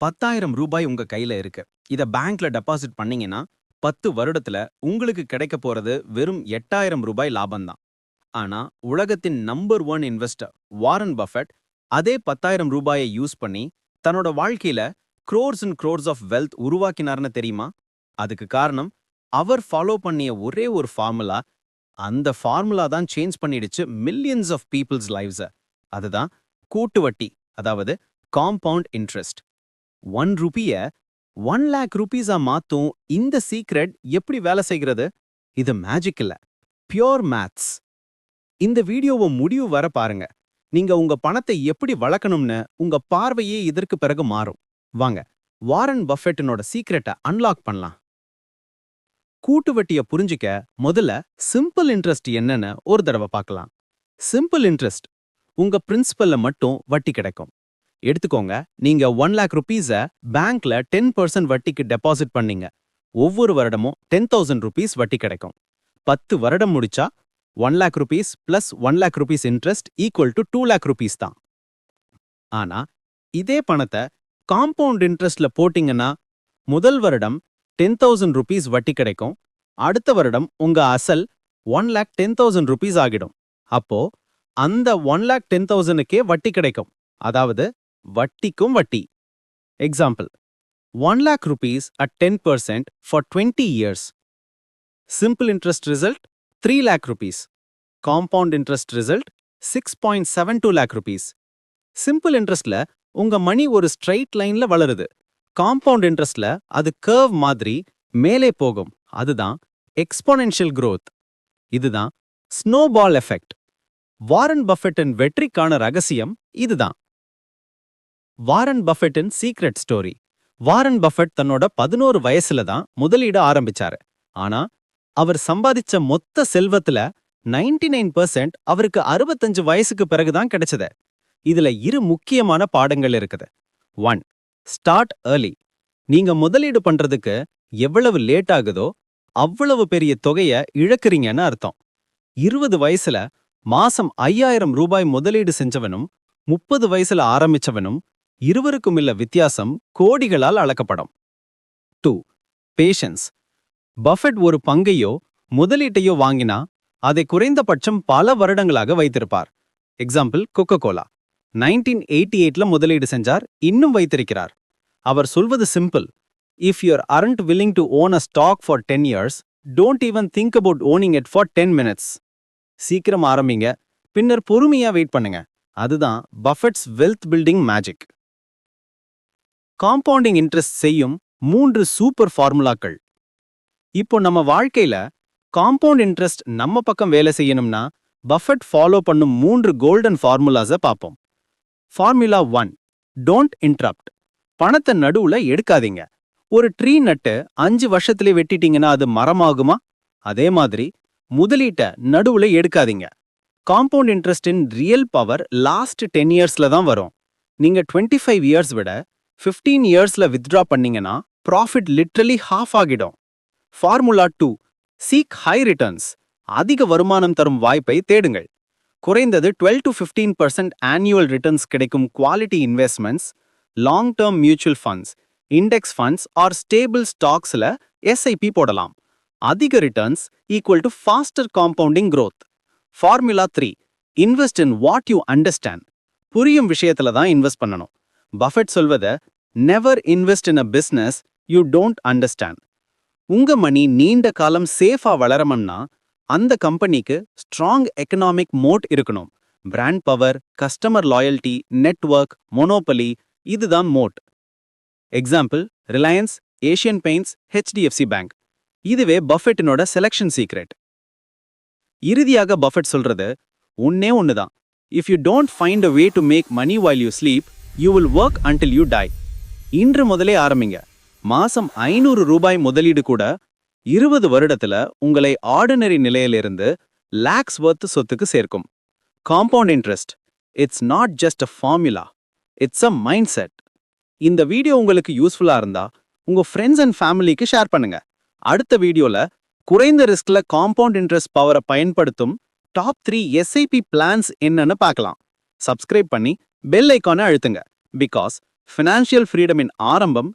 பத்தாயிரம் ரூபாய் உங்க கையில இருக்கு. இத பேங்க்ல டெபாசிட் பண்ணீங்கன்னா பத்து வருடத்துல உங்களுக்கு கிடைக்க போறது வெறும் எட்டாயிரம் ரூபாய் லாபம்தான் ஆனா உலகத்தின் number one investor Warren Buffett அதே பத்தாயிரம் ரூபாயை யூஸ் பண்ணி தன்னோட வாழ்க்கையில crores and crores of wealth உருவாக்கினார்னு தெரியுமா? அதுக்கு காரணம் அவர் ஃபாலோ பண்ணிய ஒரே ஒரு ஃபார்முலா அந்த ஃபார்முலா தான் சேஞ்ச் பண்ணிடுச்சு மில்லியன்ஸ் ஆஃப் பீப்புள்ஸ் லைவ்ஸ அதுதான் கூட்டு வட்டி அதாவது காம்பவுண்ட் இன்ட்ரெஸ்ட் ஒன் ருபிய ஒன் லேக் ருபீஸா மாத்தும் இந்த சீக்ரெட் எப்படி வேலை செய்கிறது? இது மேஜிக் இல்ல. பியோர் மேத்ஸ் இந்த வீடியோவை முடிவு வர பாருங்க. நீங்க உங்க பணத்தை எப்படி வளர்க்கணும்னு உங்க பார்வையே இதற்கு பிறகு மாறும். வாங்க வாரன் பஃபெட்டினோட சீக்ரெட்டை அன்லாக் பண்ணலாம். கூட்டு வட்டிய புரிஞ்சுக்க முதல்ல சிம்பிள் இன்ட்ரெஸ்ட் என்னன்னு ஒரு தடவை பார்க்கலாம். சிம்பிள் இன்ட்ரெஸ்ட் உங்க பிரின்சிபல்ல மட்டும் வட்டி கிடைக்கும். எடுத்துக்கோங்க. நீங்க ஒன் லேக் ருபீஸை பேங்க்ல டென் பர்சன்ட் வட்டிக்கு டெபாசிட் பண்ணீங்க. ஒவ்வொரு வருடமும் டென் தௌசண்ட் ருபீஸ் வட்டி கிடைக்கும். பத்து வருடம் முடிச்சா one lakh rupees plus one lakh rupees interest equal to two lakh rupees தான். ஆனா இதே பணத்தை காம்பவுண்ட் இன்ட்ரெஸ்ட்ல போட்டீங்கன்னா முதல் வருடம் டென் தௌசண்ட் ருபீஸ் வட்டி கிடைக்கும். அடுத்த வருடம் உங்க அசல் one lakh ten thousand rupees ஆகிடும். அப்போ அந்த ஒன் லேக் டென் தௌசண்ட்க்கே வட்டி கிடைக்கும். அதாவது வட்டிக்கும் வட்டி. Example one lakh rupees at ten percent for twenty years simple interest result three lakh rupees compound interest result six point seven two lakh rupees simple இன்ட்ரெஸ்ட்ல உங்க மணி ஒரு ஸ்ட்ரைட் லைன்ல வளருது. காம்பவுண்ட் இன்ட்ரெஸ்ட்ல அது கர்வ் மாதிரி மேலே போகும். அதுதான் எக்ஸ்போனென்ஷியல் growth. இதுதான் ஸ்னோபால் எஃபெக்ட் வாரன் பஃபெட்டின் வெற்றிக்கான ரகசியம் இதுதான். வாரன் பஃபெட்டின் சீக்ரெட் ஸ்டோரி. வாரன் பஃபெட் தன்னோட பதினோரு வயசுல தான் முதலீட ஆரம்பிச்சாரு. ஆனா அவர் சம்பாதிச்ச மொத்த செல்வத்துல 99% நைன் பர்சன்ட் அவருக்கு அறுபத்தஞ்சு வயசுக்கு பிறகுதான் கிடைச்சது. இதுல இரு முக்கியமான பாடங்கள் இருக்குது. One start early. நீங்க முதலீடு பண்றதுக்கு எவ்வளவு லேட் ஆகுதோ அவ்வளவு பெரிய தொகைய இழக்குறீங்கன்னு அர்த்தம். இருபது வயசுல மாசம் ஐயாயிரம் ரூபாய் முதலீடு செஞ்சவனும் முப்பது வயசுல ஆரம்பிச்சவனும் இருவருக்கும் இல்ல வித்தியாசம் கோடிகளால் அளக்கப்படும். டூ பேஷன்ஸ் பஃபெட் ஒரு பங்கையோ முதலீட்டையோ வாங்கினா அதை குறைந்தபட்சம் பல வருடங்களாக வைத்திருப்பார். Example Coca Cola nineteen eighty எயிட்ல முதலீடு செஞ்சார் இன்னும் வைத்திருக்கிறார். அவர் சொல்வது simple if you're aren't willing to own a stock for ten years don't even think about owning it for ten minutes சீக்கிரம் ஆரம்பிங்க பின்னர் பொறுமையா வெயிட் பண்ணுங்க. அதுதான் Buffett's wealth building magic compounding interest செய்யும் மூன்று சூப்பர் ஃபார்முலாக்கள். இப்போ நம்ம வாழ்க்கையில காம்பவுண்ட் இன்ட்ரெஸ்ட் நம்ம பக்கம் வேலை செய்யணும்னா பஃபெட் ஃபாலோ பண்ணும் மூன்று கோல்டன் ஃபார்முலாஸ பார்ப்போம். Formula one don't interrupt. பணத்தை நடுவுல எடுக்காதீங்க. ஒரு ட்ரீ நட்டு அஞ்சு வருஷத்துலேயே வெட்டிட்டீங்கன்னா அது மரமாகுமா? அதே மாதிரி முதலீட்ட நடுவுல எடுக்காதீங்க. காம்பவுண்ட் இன்ட்ரெஸ்டின் ரியல் பவர் லாஸ்ட் டென் இயர்ஸ்ல தான் வரும். நீங்க டுவெண்ட்டி ஃபைவ் இயர்ஸ் விட ஃபிஃப்டீன் இயர்ஸ்ல வித்ட்ரா பண்ணீங்கன்னா ப்ராஃபிட் லிட்ரலி ஹாஃப் ஆகிடும். Formula two seek high returns அதிக வருமானம் தரும் வாய்ப்பை தேடுங்கள். குறைந்தது twelve to fifteen percent annual returns கிடைக்கும் quality investments long term mutual funds index funds or stable ஸ்டாக்ஸ்ல SIP போடலாம். அதிக returns equal to faster compounding growth formula three invest in what you understand புரியும் விஷயத்துல தான் இன்வெஸ்ட் பண்ணணும். Buffett சொல்வத never invest in a business you don't understand உங்க money நீண்ட காலம் சேஃபா வளரணும்னா அந்த கம்பெனிக்கு ஸ்ட்ராங் எக்கனாமிக் மோட் இருக்கணும். Brand power customer loyalty network monopoly இதுதான் moat example Reliance Asian Paints HDFC bank இதுவே பஃபெட்டினோட செலக்ஷன் சீக்ரெட் இறுதியாக பஃபெட் சொல்றது ஒன்னே தான் if you don't find a way to make money while you sleep you will work until you die இன்று முதலே ஆரம்பிங்க. மாசம் ஐநூறு ரூபாய் முதலீடு கூட இருபது வருடத்துல உங்களை ஆர்டினரி நிலையிலிருந்து லேக்ஸ் worth சொத்துக்கு சேர்க்கும். Compound interest it's not just a formula it's a mind இந்த வீடியோ உங்களுக்கு யூஸ்ஃபுல்லா இருந்தா உங்க ஃப்ரெண்ட்ஸ் அண்ட் ஃபேமிலிக்கு ஷேர் பண்ணுங்க. அடுத்த வீடியோல குறைந்த ரிஸ்க்ல காம்பவுண்ட் இன்ட்ரெஸ்ட் பவரை பயன்படுத்தும் டாப் த்ரீ எஸ்ஐபி பிளான்ஸ் என்னன்னு பார்க்கலாம். சப்ஸ்கிரைப் பண்ணி பெல் ஐக்கானை அழுத்துங்க. பிகாஸ் ஃபினான்ஷியல் ஃப்ரீடமின் ஆரம்பம்